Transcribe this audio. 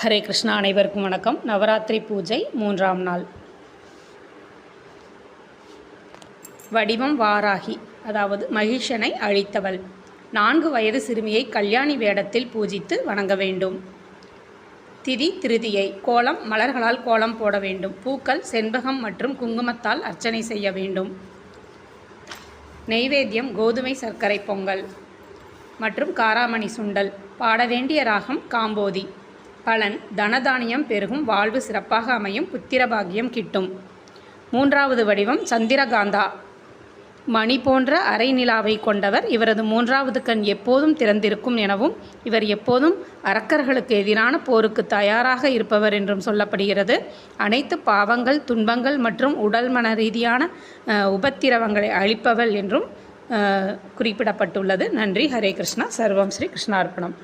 ஹரே கிருஷ்ணா அனைவருக்கும் வணக்கம். நவராத்திரி பூஜை மூன்றாம் நாள். வடிவம் வாராகி அதாவது மகிஷனை அழித்தவள். நான்கு வயது சிறுமியை கல்யாணி வேடத்தில் பூஜித்து வணங்க வேண்டும். திதி திருதியை கோலம் மலர்களால் கோலம் போட வேண்டும். பூக்கள் செண்பகம் மற்றும் குங்குமத்தால் அர்ச்சனை செய்ய வேண்டும். நெய்வேத்தியம் கோதுமை சர்க்கரை பொங்கல் மற்றும் காராமணி சுண்டல். பாட வேண்டிய ராகம் காம்போதி. பலன் தனதானியம் பெருகும் வாழ்வு சிறப்பாக அமையும் புத்திரபாகியம் கிட்டும். மூன்றாவது வடிவம் சந்திரகாந்தா. மணி போன்ற அரை நிலாவை கொண்டவர் இவரது மூன்றாவது கண் எப்போதும் திறந்திருக்கும் எனவும் இவர் எப்போதும் அரக்கர்களுக்கு எதிரான போருக்கு தயாராக இருப்பவர் என்றும் சொல்லப்படுகிறது. அனைத்து பாவங்கள் துன்பங்கள் மற்றும் உடல் மன ரீதியான உபத்திரவங்களை அளிப்பவர் என்றும் குறிப்பிடப்பட்டுள்ளது. நன்றி. ஹரே கிருஷ்ணா. சர்வம் ஸ்ரீ கிருஷ்ணார்ப்பணம்